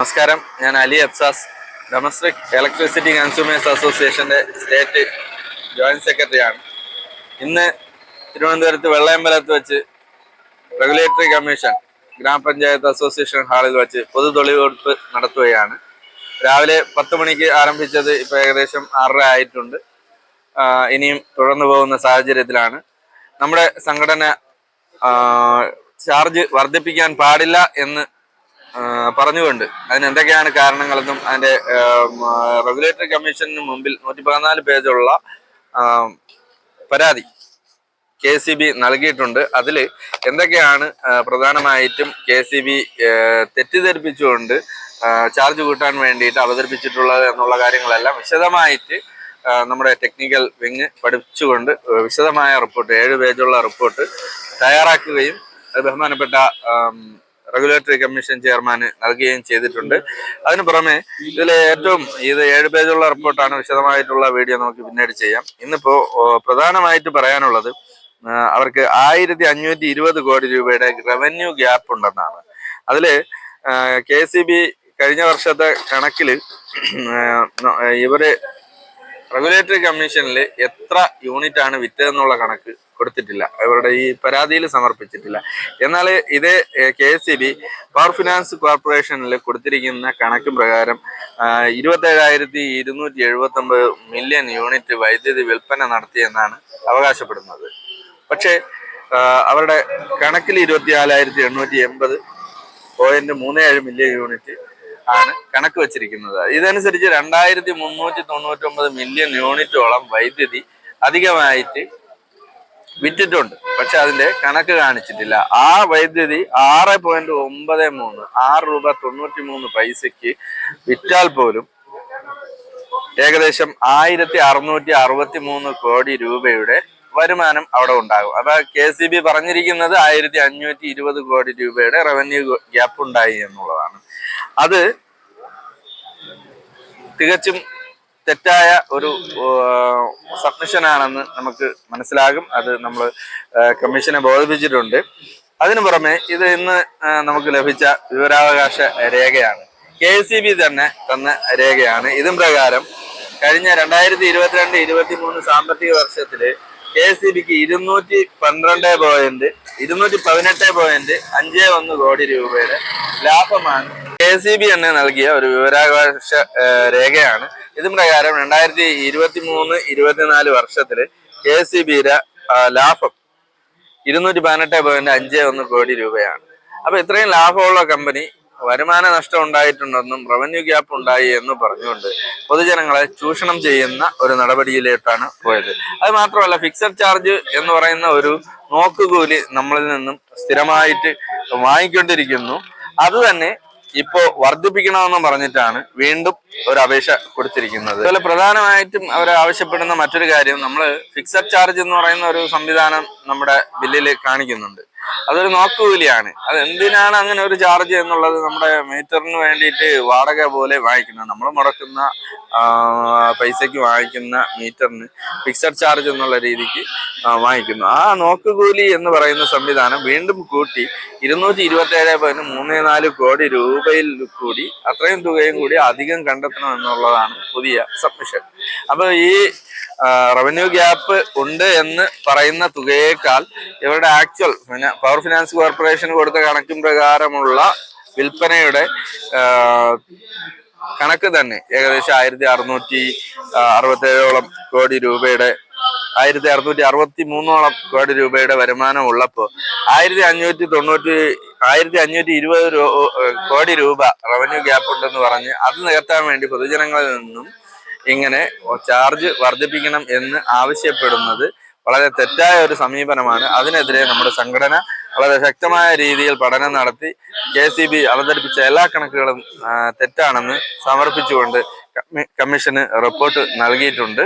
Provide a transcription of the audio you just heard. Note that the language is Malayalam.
നമസ്കാരം. ഞാൻ Ali Absas. Domestic electricity consumers അസോസിയേഷന്റെ സ്റ്റേറ്റ് ജോയിന്റ് സെക്രട്ടറിയാണ്. ഇന്ന് തിരുവനന്തപുരത്ത് വെള്ളയമ്പലത്ത് വെച്ച് റെഗുലേറ്ററി കമ്മീഷൻ ഗ്രാമപഞ്ചായത്ത് അസോസിയേഷൻ ഹാളിൽ വെച്ച് പൊതു തൊളിവെടുപ്പ് നടത്തുകയാണ്. രാവിലെ പത്ത് മണിക്ക് ആരംഭിച്ചത് ഇപ്പോൾ ഏകദേശം ആറര ആയിട്ടുണ്ട്. ഇനിയും തുടർന്നു പോകുന്ന സാഹചര്യത്തിലാണ്. നമ്മുടെ സംഘടന ചാർജ് വർദ്ധിപ്പിക്കാൻ പാടില്ല എന്ന് പറഞ്ഞുകൊണ്ട്. അതിന് എന്തൊക്കെയാണ് കാരണങ്ങളെന്നും അതിന്റെ റെഗുലേറ്ററി കമ്മീഷന് മുമ്പിൽ നൂറ്റി പതിനാല് പേജുള്ള പരാതി കെ സി ബി നൽകിയിട്ടുണ്ട്. അതിൽ എന്തൊക്കെയാണ് പ്രധാനമായിട്ടും കെ സി ബി തെറ്റിദ്ധരിപ്പിച്ചുകൊണ്ട് ചാർജ് കൂട്ടാൻ വേണ്ടിയിട്ട് അവതരിപ്പിച്ചിട്ടുള്ളത് എന്നുള്ള കാര്യങ്ങളെല്ലാം വിശദമായിട്ട് നമ്മുടെ ടെക്നിക്കൽ വിങ് പഠിച്ചുകൊണ്ട് വിശദമായ റിപ്പോർട്ട് ഏഴ് പേജുള്ള റിപ്പോർട്ട് തയ്യാറാക്കുകയും ബഹുമാനപ്പെട്ട റെഗുലേറ്ററി കമ്മീഷൻ ചെയർമാന് നൽകുകയും ചെയ്തിട്ടുണ്ട്. അതിന് പുറമെ ഇതിൽ ഏറ്റവും ഇത് ഏഴ് പേജുള്ള റിപ്പോർട്ടാണ് വിശദമായിട്ടുള്ള വീഡിയോ നമുക്ക് പിന്നീട് ചെയ്യാം. ഇന്നിപ്പോ പ്രധാനമായിട്ട് പറയാനുള്ളത് അവർക്ക് ആയിരത്തി അഞ്ഞൂറ്റി ഇരുപത് കോടി രൂപയുടെ റവന്യൂ ഗ്യാപ്പ് ഉണ്ടെന്നാണ്. അതിൽ കെ സി ബി കഴിഞ്ഞ വർഷത്തെ കണക്കിൽ ഇവർ റെഗുലേറ്ററി കമ്മീഷനിൽ എത്ര യൂണിറ്റ് ആണ് വിറ്റതെന്നുള്ള കണക്ക് കൊടുത്തിട്ടില്ല. അവരുടെ ഈ പരാതിയിൽ സമർപ്പിച്ചിട്ടില്ല. എന്നാൽ ഇത് K S C B power finance കോർപ്പറേഷനിൽ കൊടുത്തിരിക്കുന്ന കണക്കും പ്രകാരം ഇരുപത്തേഴായിരത്തി ഇരുന്നൂറ്റി എഴുപത്തി ഒമ്പത് മില്യൺ യൂണിറ്റ് വൈദ്യുതി വിൽപ്പന നടത്തിയെന്നാണ് അവകാശപ്പെടുന്നത്. പക്ഷേ അവരുടെ കണക്കിൽ ഇരുപത്തിനാലായിരത്തി എണ്ണൂറ്റി എൺപത് പോയിന്റ് മൂന്ന് ഏഴ് മില്യൺ യൂണിറ്റ് ആണ് കണക്ക് വെച്ചിരിക്കുന്നത്. ഇതനുസരിച്ച് രണ്ടായിരത്തി മുന്നൂറ്റി തൊണ്ണൂറ്റി ഒമ്പത് മില്യൺ യൂണിറ്റോളം വൈദ്യുതി അധികമായിട്ട് വിറ്റിട്ടുണ്ട്. പക്ഷെ അതിന്റെ കണക്ക് കാണിച്ചിട്ടില്ല. ആ വൈദ്യുതി ആറ് പോയിന്റ് ഒമ്പത് മൂന്ന് ആറ് രൂപ തൊണ്ണൂറ്റി മൂന്ന് പൈസക്ക് വിറ്റാൽ പോലും ഏകദേശം ആയിരത്തി അറുന്നൂറ്റി അറുപത്തി മൂന്ന് കോടി രൂപയുടെ വരുമാനം അവിടെ ഉണ്ടാകും. അപ്പൊ കെ സി ബി പറഞ്ഞിരിക്കുന്നത് ആയിരത്തി അഞ്ഞൂറ്റി ഇരുപത് കോടി രൂപയുടെ റവന്യൂ ഗ്യാപ്പ് ഉണ്ടായി എന്നുള്ളതാണ്. അത് തികച്ചും തെറ്റായ ഒരു സബ്മിഷൻ ആണെന്ന് നമുക്ക് മനസ്സിലാകും. അത് നമ്മൾ കമ്മീഷനെ ബോധിപ്പിച്ചിട്ടുണ്ട്. അതിനു പുറമെ ഇത് ഇന്ന് നമുക്ക് ലഭിച്ച വിവരാവകാശ രേഖയാണ്. കെ സി ബി തന്നെ തന്ന രേഖയാണ്. ഇതും പ്രകാരം കഴിഞ്ഞ രണ്ടായിരത്തി ഇരുപത്തിരണ്ട് ഇരുപത്തി മൂന്ന് സാമ്പത്തിക വർഷത്തിൽ കെ എസ് സി ബിക്ക് ഇരുന്നൂറ്റി പന്ത്രണ്ട് പോയിന്റ് ഇരുന്നൂറ്റി പതിനെട്ട് പോയിന്റ് അഞ്ച് ഒന്ന് കോടി രൂപയുടെ ലാഭമാണ് സി ബി എന്നെ നൽകിയ ഒരു വിവരാവകാശ രേഖയാണ്. ഇത് പ്രകാരം രണ്ടായിരത്തി ഇരുപത്തി മൂന്ന് ഇരുപത്തിനാല് വർഷത്തിൽ കെ സി ബിയുടെ ലാഭം ഇരുന്നൂറ്റി പതിനെട്ട് പോയിന്റ് അഞ്ച് ഒന്ന് കോടി രൂപയാണ്. അപ്പൊ ഇത്രയും ലാഭമുള്ള കമ്പനി വരുമാന നഷ്ടം ഉണ്ടായിട്ടുണ്ടെന്നും റവന്യൂ ഗ്യാപ്പ് ഉണ്ടായി എന്ന് പറഞ്ഞുകൊണ്ട് പൊതുജനങ്ങളെ ചൂഷണം ചെയ്യുന്ന ഒരു നടപടിയിലേക്കാണ് പോയത്. അത് മാത്രമല്ല ഫിക്സഡ് ചാർജ് എന്ന് പറയുന്ന ഒരു നോക്കുകൂലി നമ്മളിൽ നിന്നും സ്ഥിരമായിട്ട് വാങ്ങിക്കൊണ്ടിരിക്കുന്നു. അത് തന്നെ ഇപ്പോ വർദ്ധിപ്പിക്കണമെന്ന് പറഞ്ഞിട്ടാണ് വീണ്ടും ഒരു അപേക്ഷ കൊടുത്തിരിക്കുന്നത്. അതുപോലെ പ്രധാനമായിട്ടും അവർ ആവശ്യപ്പെടുന്ന മറ്റൊരു കാര്യം നമ്മൾ ഫിക്സഡ് ചാർജ് എന്ന് പറയുന്ന ഒരു സംവിധാനം നമ്മുടെ ബില്ലിൽ കാണിക്കുന്നുണ്ട്. അതൊരു നോക്കുകൂലിയാണ്. അത് എന്തിനാണ് അങ്ങനെ ഒരു ചാർജ് എന്നുള്ളത് നമ്മുടെ മീറ്ററിന് വേണ്ടിയിട്ട് വാടക പോലെ വാങ്ങിക്കുന്നത്? നമ്മൾ മുടക്കുന്ന പൈസയ്ക്ക് വാങ്ങിക്കുന്ന മീറ്ററിന് ഫിക്സഡ് ചാർജ് എന്നുള്ള രീതിക്ക് വാങ്ങിക്കുന്നു. ആ നോക്കുകൂലി എന്ന് പറയുന്ന സംവിധാനം വീണ്ടും കൂട്ടി ഇരുന്നൂറ്റി ഇരുപത്തി ഏഴ് പോയിന്റ് മൂന്ന് നാല് കോടി രൂപയിൽ കൂടി അത്രയും തുകയും കൂടി അധികം കണ്ടെത്തണം എന്നുള്ളതാണ് പുതിയ സബ്മിഷൻ. അപ്പൊ ഈ റവന്യൂ ഗ്യാപ്പ് ഉണ്ട് എന്ന് പറയുന്ന തുകയേക്കാൾ ഇവരുടെ ആക്ച്വൽ പവർ ഫിനാൻസ് കോർപ്പറേഷൻ കൊടുത്ത കണക്കും പ്രകാരമുള്ള വിൽപ്പനയുടെ കണക്ക് തന്നെ ഏകദേശം ആയിരത്തി അറുന്നൂറ്റി അറുപത്തേഴോളം കോടി രൂപയുടെ ആയിരത്തി അറുന്നൂറ്റി അറുപത്തി മൂന്നോളം കോടി രൂപയുടെ വരുമാനം ഉള്ളപ്പോൾ ആയിരത്തി അഞ്ഞൂറ്റി തൊണ്ണൂറ്റി ആയിരത്തി അഞ്ഞൂറ്റി ഇരുപത് കോടി രൂപ റവന്യൂ ഗ്യാപ്പ് ഉണ്ടെന്ന് പറഞ്ഞ് അത് നികത്താൻ വേണ്ടി പൊതുജനങ്ങളിൽ നിന്നും ഇങ്ങനെ ചാർജ് വർദ്ധിപ്പിക്കണം എന്ന് ആവശ്യപ്പെടുന്നത് വളരെ തെറ്റായ ഒരു സമീപനമാണ്. അതിനെതിരെ നമ്മുടെ സംഘടന വളരെ ശക്തമായ രീതിയിൽ പഠനം നടത്തി കെ സി ബി അവതരിപ്പിച്ച എല്ലാ കണക്കുകളും തെറ്റാണെന്ന് സമർപ്പിച്ചുകൊണ്ട് കമ്മി- കമ്മീഷന് റിപ്പോർട്ട് നൽകിയിട്ടുണ്ട്.